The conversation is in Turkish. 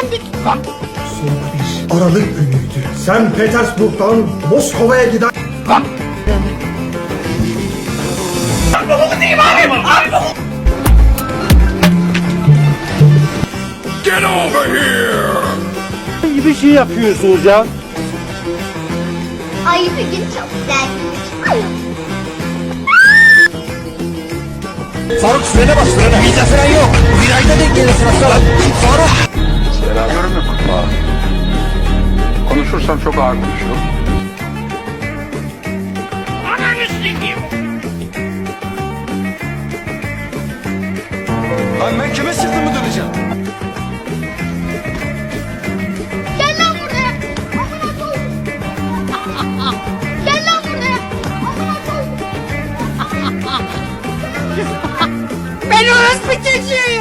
Efendik? Lan Soğuk bir Aralık günüydü. Sen Petersburg'dan Moskova'ya giden lan. Ben babamı diyeyim abi. Abi babamı. Get over here. gibi şey yapıyorsunuz ya. Ay bugün çok güzel. Faruk frene bas frene. Bizde fren yok. konuşursam çok ağır konuşurum. Ananı sikeyim. Lan ben kime sırtımı döneceğim? Gel lan buraya. Gel lan buraya. Ben orası bir çocuğuyum.